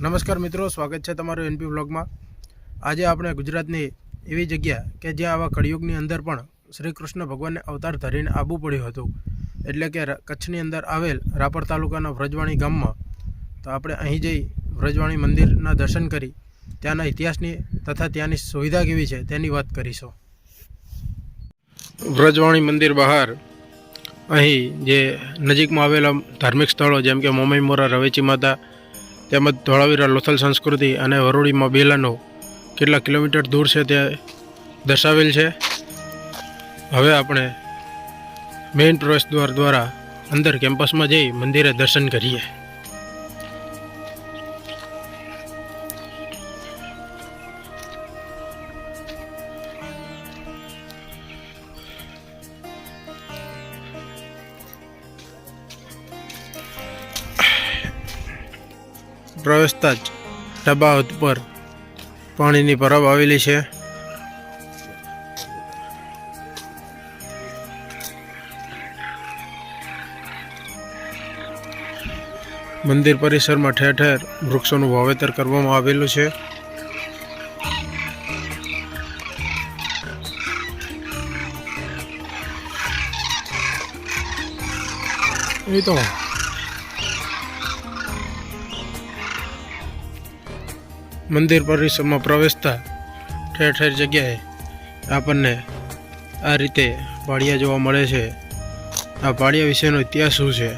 નમસ્કાર મિત્રો, સ્વાગત છે તમારું એનપી વ્લોગમાં. આજે આપણે ગુજરાતની એવી જગ્યા કે જ્યાં આવા કળિયુગની અંદર પણ શ્રી કૃષ્ણ ભગવાનને અવતાર ધરીને આવવું પડ્યું હતું. એટલે કે કચ્છની અંદર આવેલ રાપર તાલુકાના વ્રજવાણી ગામમાં. તો આપણે અહીં જઈ વ્રજવાણી મંદિરના દર્શન કરી, ત્યાંના ઇતિહાસની તથા ત્યાંની સુવિધા કેવી છે તેની વાત કરીશું. વ્રજવાણી મંદિર બહાર અહીં જે નજીકમાં આવેલા ધાર્મિક સ્થળો જેમ કે મોમઈ મોરા, રવેચી માતા તેમજ ધોળાવીરા લોથલ સંસ્કૃતિ અને વરોડીમાં બેલાનો કેટલા કિલોમીટર દૂર છે તે દર્શાવેલ છે. હવે આપણે મેઇન પ્રવેશ દ્વાર દ્વારા અંદર કેમ્પસમાં જઈ મંદિરે દર્શન કરીએ. પ્રવેશતા જ ડાબા ઉપર પર પાણીની પરબ આવેલી છે. મંદિર પરિસરમાં ઠેર ઠેર વૃક્ષોનું વાવેતર કરવામાં આવેલું છે. એ તો મંદિર પરિસરમાં પ્રવેશતા ઠેર ઠેર જગ્યાએ આપણને આ રીતે પાળિયા જોવા મળે છે. આ પાળિયા વિશેનો ઇતિહાસ શું છે?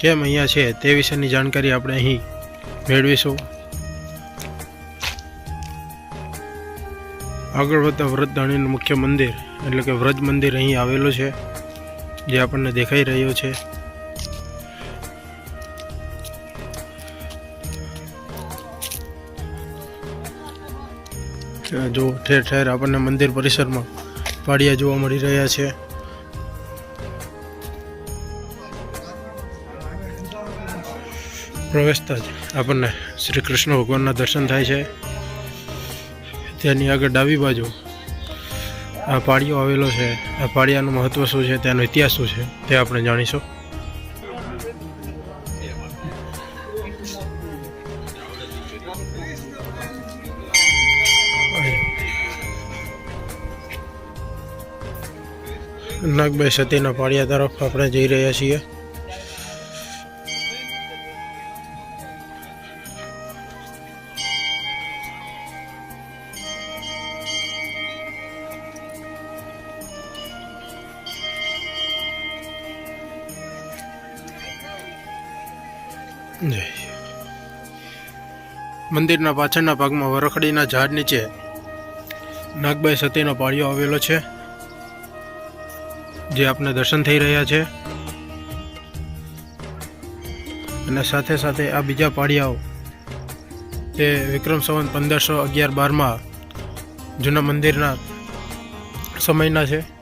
કેમ અહીંયા છે તે વિશેની જાણકારી આપણે અહીં મેળવીશું. આગળ વધતા વ્રતધાણીનું મુખ્ય મંદિર એટલે કે વ્રજ મંદિર અહીં આવેલું છે, જે આપણને દેખાઈ રહ્યું છે. જો ઠેર ઠેર આપણને મંદિર પરિસરમાં પાડિયા જોવા મળી રહ્યા છે. પ્રવેશતા જ આપણને શ્રી કૃષ્ણ ભગવાનના દર્શન થાય છે. તેની આગળ ડાબી બાજુ આ પાડિયો આવેલો છે. આ પાડિયાનું મહત્ત્વ શું છે? તેનો ઇતિહાસ શું છે? તે આપણે જાણીશું. નાગભાઈ સતીના પાળિયા તરફ આપણે જઈ રહ્યા છીએ. મંદિરના પાછળના ભાગમાં વરખડીના ઝાડ નીચે નાગભાઈ સતીનો પાળિયો આવેલો છે. જે આપને દર્શન થઈ રહ્યા છે. અને સાથે સાથે આ બીજા પાડિયાઓ તે વિક્રમ સંવંત પંદરસો અગિયાર બારમાં જૂના મંદિરના સમયના છે.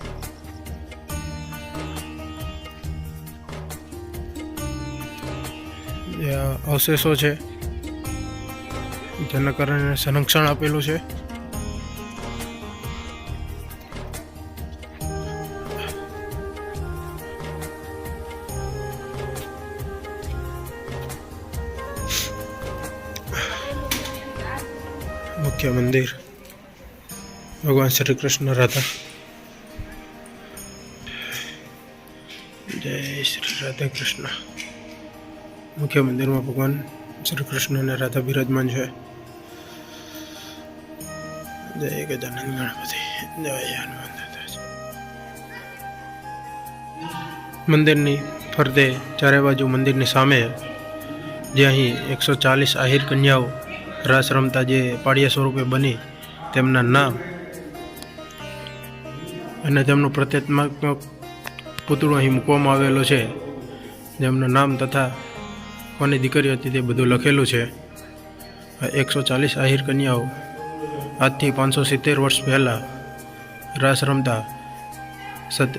અવશેષો છે, જેના કારણે સંરક્ષણ આપેલું છે. મુખ્ય મંદિર. ભગવાન શ્રી કૃષ્ણ રાધા. જય શ્રી રાધા કૃષ્ણ મુખ્ય મંદિરમાં ભગવાન શ્રી કૃષ્ણ અને રાધા બિરાજમાન છે. જય ગજાનંદ ગણપતિ. જય હનુમાન મંદિરની ફરતે ચારે બાજુ મંદિરની સામે જે અહીં એકસો ચાલીસ આહિર કન્યાઓ રાસ રમતા જે પાળિયા સ્વરૂપે બની, તેમના નામ અને તેમનું પ્રતિકાત્મક પૂતળું અહીં મૂકવામાં આવેલું છે, જેમનું નામ તથા કોની દીકરી હતી તે બધું લખેલું છે. એકસો ચાલીસ આહિર કન્યાઓ આજથી પાંચસો સિત્તેર વર્ષ પહેલાં રાસ રમતા સત,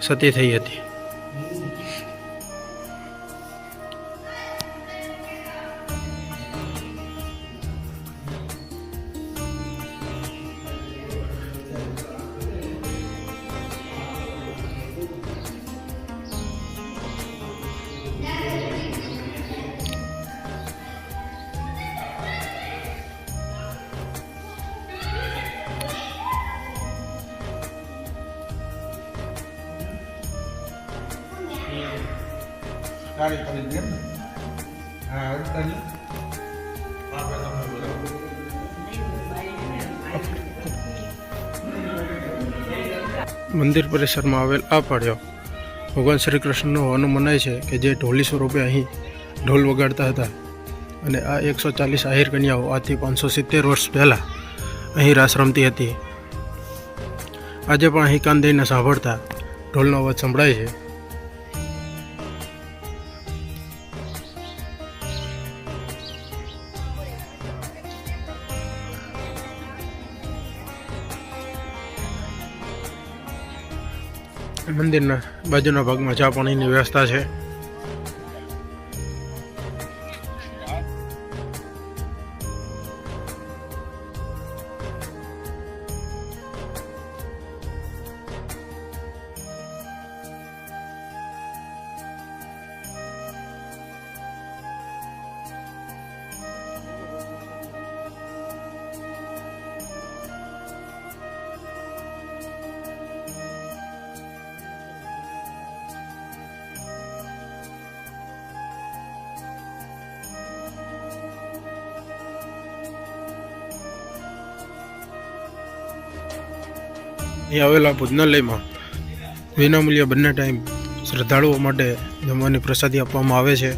સતી થઈ હતી. સારી કરી દે હા અડતાલી મંદિર પરિસરમાં આવેલ આ પાડ્યો. ભગવાન શ્રી કૃષ્ણનો હોવાનું મનાય છે કે જે ઢોલી સ્વરૂપે અહીં ઢોલ વગાડતા હતા. અને આ એકસો ચાલીસ આહિર કન્યાઓ આજથી પાંચસો સિત્તેર વર્ષ પહેલાં અહીં રાસ રમતી હતી. આજે પણ અહીં કાન સાંભળતા ઢોલનો અવાજ સંભળાય છે. મંદિરના બાજુના ભાગમાં ચા પાણીની વ્યવસ્થા છે. અહીં આવેલા ભોજનાલયમાં વિનામૂલ્ય બંને ટાઈમ શ્રદ્ધાળુઓ માટે જમવાની પ્રસાદી આપવામાં આવે છે.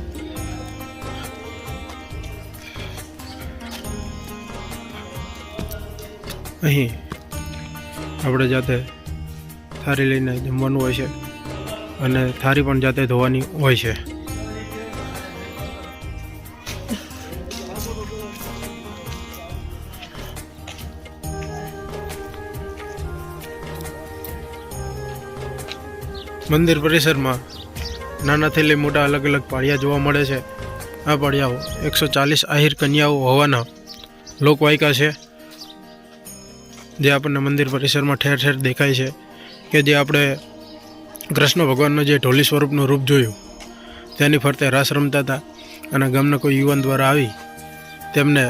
અહીં આપણે જાતે થારી લઈને જમવાનું હોય છે અને થારી પણ જાતે ધોવાની હોય છે. મંદિર પરિસરમાં નાનાથી લઈ મોટા અલગ અલગ પાળિયા જોવા મળે છે. આ પાળિયાઓ એકસો ચાલીસ આહિર કન્યાઓ હોવાના લોકવાયકા છે. જે આપણને મંદિર પરિસરમાં ઠેર ઠેર દેખાય છે કે જે આપણે કૃષ્ણ ભગવાનનું જે ઢોલી સ્વરૂપનું રૂપ જોયું, તેની ફરતે રાસ રમતા હતા અને ગામના કોઈ યુવાન દ્વારા આવી તેમને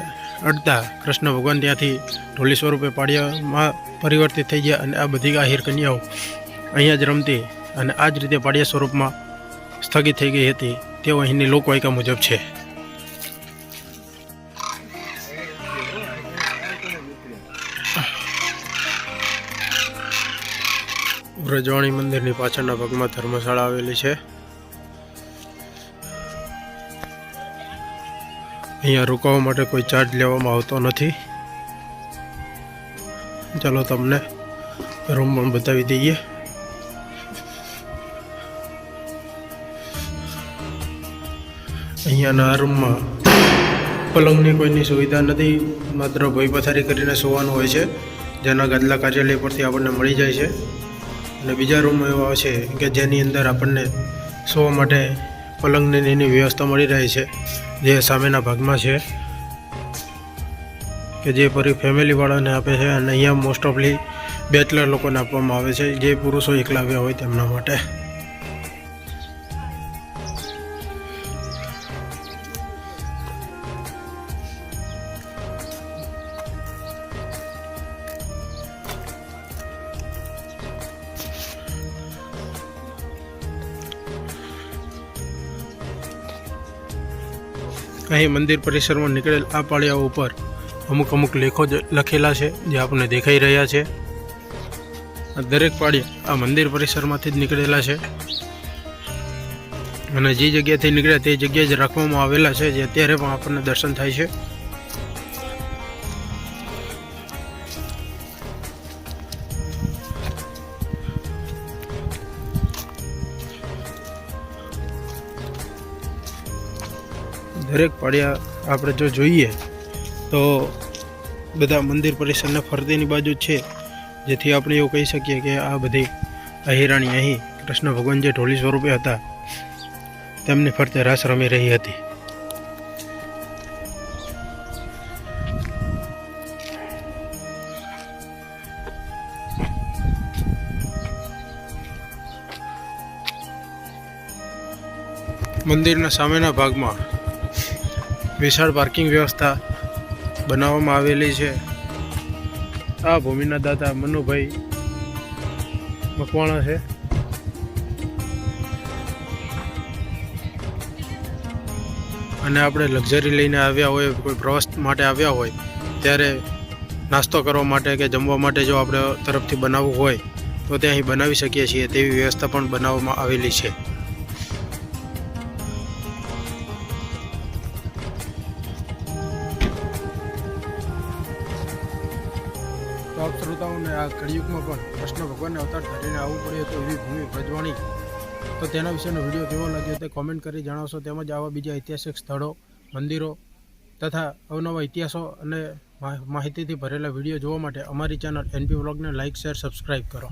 અડતા કૃષ્ણ ભગવાન ત્યાંથી ઢોલી સ્વરૂપે પાળિયામાં પરિવર્તિત થઈ ગયા અને આ બધી આહિર કન્યાઓ અહીંયા જ રમતી અને આ જ રીતે પાડિયા સ્વરૂપમાં સ્થગિત થઈ ગઈ હતી. તેઓ અહીંની લોકવાયકા મુજબ છે. વ્રજવાણી મંદિરની પાછળના ભાગમાં ધર્મશાળા આવેલી છે. અહીંયા રોકાવા માટે કોઈ ચાર્જ લેવામાં આવતો નથી. ચાલો તમને રૂમ પણ બતાવી દઈએ. અહીંયાના રૂમમાં. પલંગની કોઈની સુવિધા નથી, માત્ર ભોય પથારી કરીને સુવાનું હોય છે, જેના ગાદલા કાર્યાલય પરથી આપણને મળી જાય છે. અને બીજા રૂમ એવા છે કે જેની અંદર આપણને સુવા માટે પલંગની એની વ્યવસ્થા મળી રહે છે, જે સામેના ભાગમાં છે, કે જે ફરી ફેમિલીવાળાને આપે છે. અને અહીંયા મોસ્ટ ઓફલી બેચલર લોકોને આપવામાં આવે છે, જે પુરુષો એકલા આવ્યા હોય તેમના માટે. અહીં મંદિર પરિસરમાં નીકળેલ આ પાળિયાઓ ઉપર અમુક અમુક લેખો લખેલા છે જે આપણને દેખાઈ રહ્યા છે. આ દરેક પાળિયા આ મંદિર પરિસરમાંથી જ નીકળેલા છે. અને જે જગ્યાથી નીકળ્યા તે જગ્યાએ જ રાખવામાં આવેલા છે, જે અત્યારે પણ આપણને દર્શન થાય છે. દરેક પાડ્યા આપણે જો જોઈએ, તો બધા મંદિર પરિસરના ફરતેની બાજુ છે. જેથી આપણે એવું કહી શકીએ કે આ બધી અહિરાણી અહીં કૃષ્ણ ભગવાન જે ઢોલી સ્વરૂપે હતા, તેમની ફરતે રાસ રમી રહી હતી. મંદિરના સામેના ભાગમાં વિશાળ પાર્કિંગ વ્યવસ્થા બનાવવામાં આવેલી છે. આ ભૂમિના દાતા મનુભાઈ મકવાણા છે. અને આપણે લક્ઝરી લઈને આવ્યા હોય, કોઈ પ્રવાસ માટે આવ્યા હોય, ત્યારે નાસ્તો કરવા માટે કે જમવા માટે જો આપણે તરફથી બનાવવું હોય, તો તે અહીં બનાવી શકીએ છીએ તેવી વ્યવસ્થા પણ બનાવવામાં આવેલી છે. આપ શ્રોતાઓને આ કળિયુગમાં પણ કૃષ્ણ ભગવાનને અવતાર ધરીને આવવું પડે તો એવી ભૂમિ ભજવાણી. તો તેના વિશેનો વીડિયો કેવો લાગ્યો તે કોમેન્ટ કરી જણાવશો. તેમજ આવા બીજા ઐતિહાસિક સ્થળો, મંદિરો તથા અવનવા ઇતિહાસો અને માહિતીથી ભરેલા વીડિયો જોવા માટે અમારી ચેનલ એનપી વ્લોગને લાઇક શેર સબસ્ક્રાઈબ કરો.